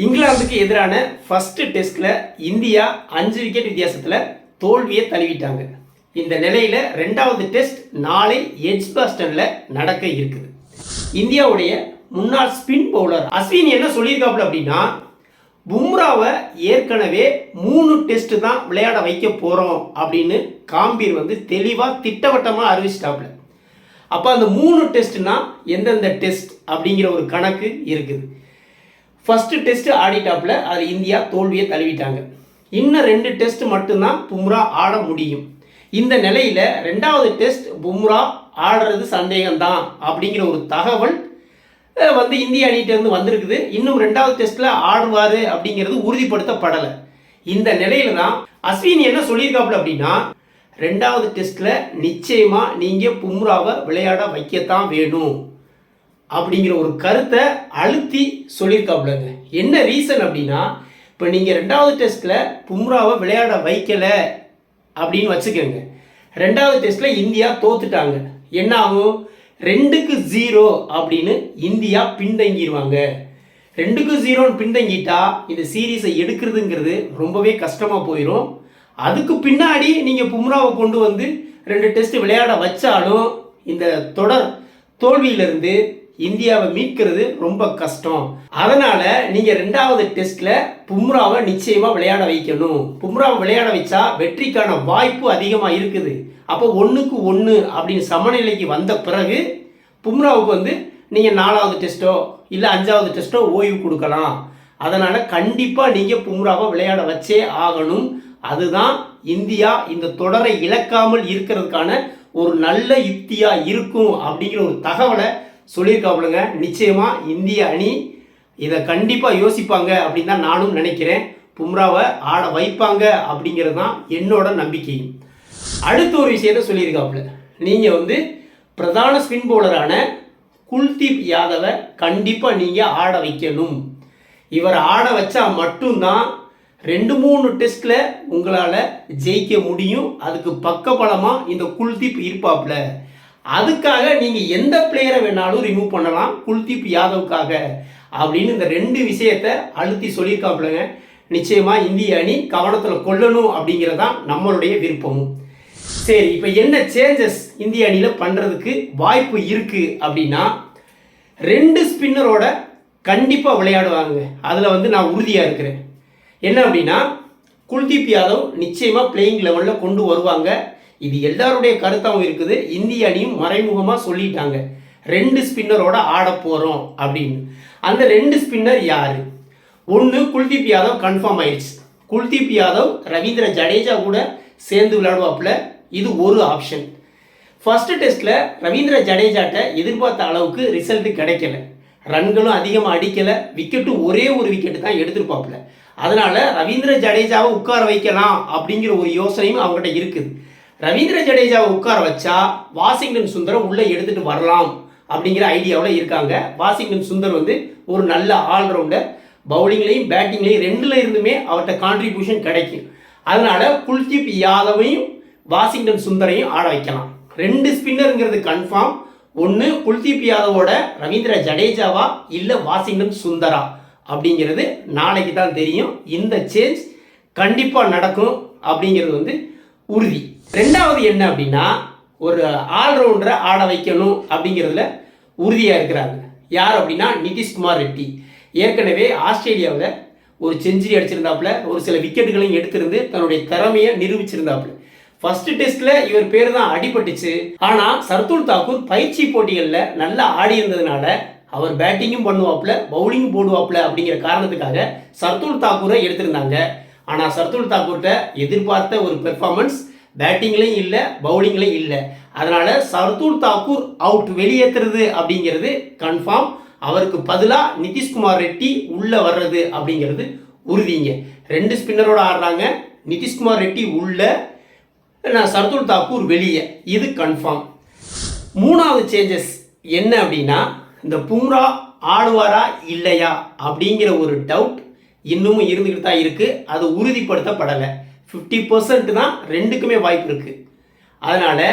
இங்கிலாந்துக்கு எதிரான ஃபர்ஸ்ட் டெஸ்ட்ல இந்தியா அஞ்சு விக்கெட் வித்தியாசத்தில் தோல்வியை தழுவிட்டாங்க. இந்த நிலையில ரெண்டாவது டெஸ்ட் நாளை எஜ்பாஸ்டன்ல நடக்க இருக்குது. இந்தியாவுடைய முன்னாள் ஸ்பின் பவுலர் அஸ்வின் என்ன சொல்லியிருக்காப்புல அப்படின்னா பும்ராவை ஏற்கனவே மூணு டெஸ்ட் தான் விளையாட வைக்க போகிறோம் அப்படின்னு காம்பீர் வந்து தெளிவாக திட்டவட்டமாக அறிவிச்சிட்டாப்புல. அப்போ அந்த மூணு டெஸ்ட்னா எந்தெந்த டெஸ்ட் அப்படிங்கிற ஒரு கணக்கு இருக்குது. ஃபஸ்ட்டு டெஸ்ட் ஆடிட்டாப்புல அது இந்தியா தோல்வியை தழுவிட்டாங்க. இன்னும் ரெண்டு டெஸ்ட் மட்டும்தான் பும்ரா ஆட முடியும். இந்த நிலையில் ரெண்டாவது டெஸ்ட் பும்ரா ஆடுறது சந்தேகம்தான் அப்படிங்கிற ஒரு தகவல் வந்து இந்திய அணிகிட்டேருந்து வந்திருக்குது. இன்னும் ரெண்டாவது டெஸ்ட்டில் ஆடுவார் அப்படிங்கிறது உறுதிப்படுத்தப்படலை. இந்த நிலையில தான் அஸ்வினி என்ன சொல்லியிருக்காப்புல அப்படின்னா ரெண்டாவது டெஸ்ட்டில் நிச்சயமாக நீங்கள் பும்ராவை விளையாட வைக்கத்தான் வேணும். அப்படிங்கிற ஒரு கருத்தை அழுத்தி சொல்லியிருக்காப்புலங்க. என்ன ரீசன் அப்படின்னா இப்போ நீங்கள் ரெண்டாவது டெஸ்ட்டில் பும்ராவை விளையாட வைக்கலை அப்படின்னு வச்சுக்கோங்க. ரெண்டாவது டெஸ்ட்டில் இந்தியா தோத்துட்டாங்க. என்ன ஆகும்? ரெண்டுக்கு ஜீரோ அப்படின்னு இந்தியா பின்தங்கிடுவாங்க ரெண்டுக்கு ஜீரோன்னு பின்தங்கிட்டா இந்த சீரீஸை எடுக்கிறதுங்கிறது ரொம்பவே கஷ்டமாக போயிடும் அதுக்கு பின்னாடி நீங்கள் பும்ராவை கொண்டு வந்து ரெண்டு டெஸ்ட் விளையாட வச்சாலும் இந்த தொடர் தோல்வியிலிருந்து இந்தியாவை மீட்கிறது ரொம்ப கஷ்டம். அதனால நீங்க ரெண்டாவது டெஸ்ட்ல பும்ராவை நிச்சயமா விளையாட வைக்கணும். பும்ராவை விளையாட வச்சா வெற்றிக்கான வாய்ப்பு அதிகமா இருக்குது. அப்போ ஒன்றுக்கு ஒன்று அப்படின்னு சமநிலைக்கு வந்த பிறகு பும்ராவுக்கு வந்து நீங்க நாலாவது டெஸ்ட்டோ இல்ல அஞ்சாவது டெஸ்ட்டோ ஓய்வு கொடுக்கலாம். அதனால கண்டிப்பா நீங்க பும்ராவை விளையாட வச்சே ஆகணும். அதுதான் இந்தியா இந்த தொடரை இழக்காமல் இருக்கிறதுக்கான ஒரு நல்ல யுக்தியா இருக்கும் அப்படிங்கிற ஒரு தகவலை சொல்லியிருக்காப்புலங்க. நிச்சயமா இந்திய அணி இதை கண்டிப்பா யோசிப்பாங்க அப்படின்னு தான் நானும் நினைக்கிறேன். பும்ராவை ஆட வைப்பாங்க அப்படிங்கிறது தான் என்னோட நம்பிக்கை அடுத்த ஒரு விஷயத்த சொல்லியிருக்காப்புல. நீங்க வந்து பிரதான ஸ்பின் பவுலரான குல்தீப் யாதவை கண்டிப்பாக நீங்கள் ஆட வைக்கணும். இவரை ஆட வச்சா மட்டும்தான் ரெண்டு மூணு டெஸ்ட்டில் உங்களால் ஜெயிக்க முடியும். அதுக்கு பக்க பலமாக இந்த குல்தீப் இருப்பாப்ல அதுக்காக நீங்கள் எந்த பிளேயரை வேணாலும் ரிமூவ் பண்ணலாம். குல்தீப் யாதவுக்காக. அப்படின்னு இந்த ரெண்டு விஷயத்த அழுத்தி சொல்லியிருக்காப்புலங்க நிச்சயமாக இந்திய அணி கவனத்தில் கொள்ளணும் அப்படிங்கிறதான் நம்மளுடைய விருப்பமும் சரி இப்போ என்ன சேஞ்சஸ் இந்திய அணியில் பண்ணுறதுக்கு வாய்ப்பு இருக்குது அப்படின்னா ரெண்டு ஸ்பின்னரோட கண்டிப்பாக விளையாடுவாங்க. அதில் வந்து நான் உறுதியாக இருக்கிறேன். என்ன அப்படின்னா குல்தீப் யாதவ் நிச்சயமாக பிளேயிங் லெவலில் கொண்டு வருவாங்க. இது எல்லாருடைய கருத்தாகவும் இருக்குது. இந்திய அணியும் மறைமுகமாக சொல்லிட்டாங்க. ரெண்டு ஸ்பின்னரோட ஆட போகிறோம் அப்படின்னு. அந்த ரெண்டு ஸ்பின்னர் யார்? ஒன்று குல்தீப் யாதவ் கன்ஃபார்ம் ஆயிடுச்சு குல்தீப் யாதவ் ரவீந்திர ஜடேஜா கூட சேர்ந்து விளையாடுவாப்புல. இது ஒரு ஆப்ஷன் ஃபஸ்ட்டு டெஸ்ட்டில் ரவீந்திர ஜடேஜாட்ட எதிர்பார்த்த அளவுக்கு ரிசல்ட் கிடைக்கல. ரன்களும் அதிகமாக அடிக்கலை. விக்கெட்டும் ஒரே ஒரு விக்கெட்டு தான் எடுத்திருப்பாப்புல. அதனால் ரவீந்திர ஜடேஜாவை உட்கார வைக்கலாம் அப்படிங்கிற ஒரு யோசனையும் அவங்ககிட்ட இருக்குது. ரவீந்திர ஜடேஜாவை உட்கார வச்சா வாஷிங்டன் சுந்தரம் உள்ளே எடுத்துட்டு வரலாம் அப்படிங்கிற ஐடியாவில் இருக்காங்க. வாஷிங்டன் சுந்தர் வந்து ஒரு நல்ல ஆல்ரவுண்டர். பவுலிங்லையும் பேட்டிங்லையும் ரெண்டுல இருந்துமே அவர்கிட்ட கான்ட்ரிபியூஷன் கிடைக்கும். அதனால குல்தீப் யாதவையும் வாஷிங்டன் சுந்தரையும் ஆட வைக்கலாம். ரெண்டு ஸ்பின்னருங்கிறது கன்ஃபார்ம் ஒன்று குல்தீப் யாதவோட ரவீந்திர ஜடேஜாவா இல்லை வாஷிங்டன் சுந்தரா அப்படிங்கிறது நாளைக்கு தான் தெரியும். இந்த சேஞ்ச் கண்டிப்பாக நடக்கும் அப்படிங்கிறது வந்து உறுதி. ரெண்டாவது என்ன அப்படின்னா ஒரு ஆல்ரவுண்டரை ஆட வைக்கணும் அப்படிங்கிறதுல உறுதியாக இருக்கிறாங்க. யார் அப்படின்னா நிதிஷ்குமார் ரெட்டி. ஏற்கனவே ஆஸ்திரேலியாவில் ஒரு செஞ்சுரி அடிச்சிருந்தாப்புல ஒரு சில விக்கெட்டுகளையும் எடுத்திருந்து தன்னுடைய திறமையை நிரூபிச்சிருந்தாப்புல. ஃபர்ஸ்ட் டெஸ்ட்ல இவர் பேர் தான் அடிபட்டுச்சு. ஆனா சர்துல் தாக்கூர் பயிற்சி போட்டிகளில் நல்லா ஆடி இருந்ததுனால அவர் பேட்டிங்கும் பண்ணுவாப்புல பவுலிங்கும் போடுவாப்புல அப்படிங்கிற காரணத்துக்காக சர்துல் தாக்கூரை எடுத்திருந்தாங்க. ஆனால் சர்துல் தாக்கூர்கிட்ட எதிர்பார்த்த ஒரு பெர்ஃபார்மன்ஸ் பேட்டிங்லேயும் இல்லை பவுலிங்லேயும் இல்லை. அதனால் சர்தூல் தாக்கூர் அவுட் வெளியேற்றுறது அப்படிங்கிறது கன்ஃபார்ம் அவருக்கு பதிலாக நிதிஷ்குமார் ரெட்டி உள்ளே வர்றது அப்படிங்கிறது உறுதிங்க. ரெண்டு ஸ்பின்னரோட ஆடுறாங்க. நிதிஷ்குமார் ரெட்டி உள்ள நான் சர்துல் தாக்கூர் வெளியே. இது கன்ஃபார்ம் மூணாவது சேஞ்சஸ் என்ன அப்படின்னா இந்த பும்ரா ஆடுவாரா இல்லையா அப்படிங்கிற ஒரு டவுட் இன்னமும் இருந்துக்கிட்டு தான் இருக்குது அது உறுதிப்படுத்தப்படலை. ஃபிஃப்டி பர்சன்ட் தான் ரெண்டுக்குமே வாய்ப்பு இருக்குது அதனால்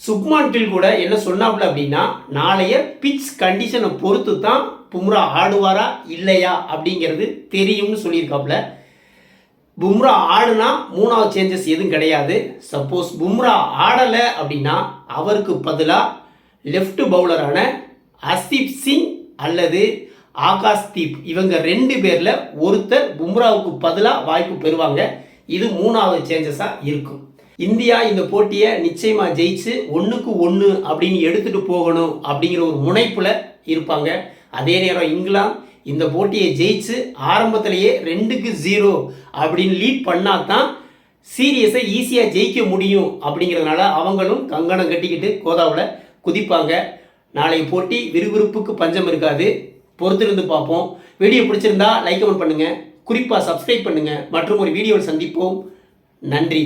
சுப்மான்டில் கூட என்ன சொன்னாப்புல அப்படின்னா நாளைய பிச் கண்டிஷனை பொறுத்து தான் பும்ரா ஆடுவாரா இல்லையா அப்படிங்கிறது தெரியும்னு சொல்லியிருக்காப்புல. பும்ரா ஆடுனா மூணாவது சேஞ்சஸ் எதுவும் கிடையாது. சப்போஸ் பும்ரா ஆடலை அப்படின்னா அவருக்கு பதிலாக லெஃப்ட் பவுலரான அசிப் சிங் அல்லது ஆகாஷ் தீப் இவங்க ரெண்டு பேரில் ஒருத்தர் பும்ராவுக்கு பதிலாக வாய்ப்பு பெறுவாங்க. இது மூணாவது சேஞ்சஸாக இருக்கும். இந்தியா இந்த போட்டியை நிச்சயமாக ஜெயிச்சு ஒன்றுக்கு ஒன்று அப்படின்னு எடுத்துகிட்டு போகணும் அப்படிங்கிற ஒரு முனைப்பில் இருப்பாங்க. அதே நேரம் இங்கிலாந்து இந்த போட்டியை ஜெயிச்சு ஆரம்பத்திலேயே ரெண்டுக்கு ஜீரோ அப்படின்னு லீட் பண்ணால் தான் சீரியஸை ஈஸியாக ஜெயிக்க முடியும் அப்படிங்கிறதுனால அவங்களும் கங்கணம் கட்டிக்கிட்டு கோதாவில் குதிப்பாங்க. நாளைய போட்டி விறுவிறுப்புக்கு பஞ்சம் இருக்காது. பொறுத்திருந்து பார்ப்போம். வீடியோ பிடிச்சிருந்தா லைக் கமெண்ட் பண்ணுங்கள் குறிப்பாக சப்ஸ்கிரைப் பண்ணுங்கள் மற்றும் ஒரு வீடியோவில் சந்திப்போம். நன்றி.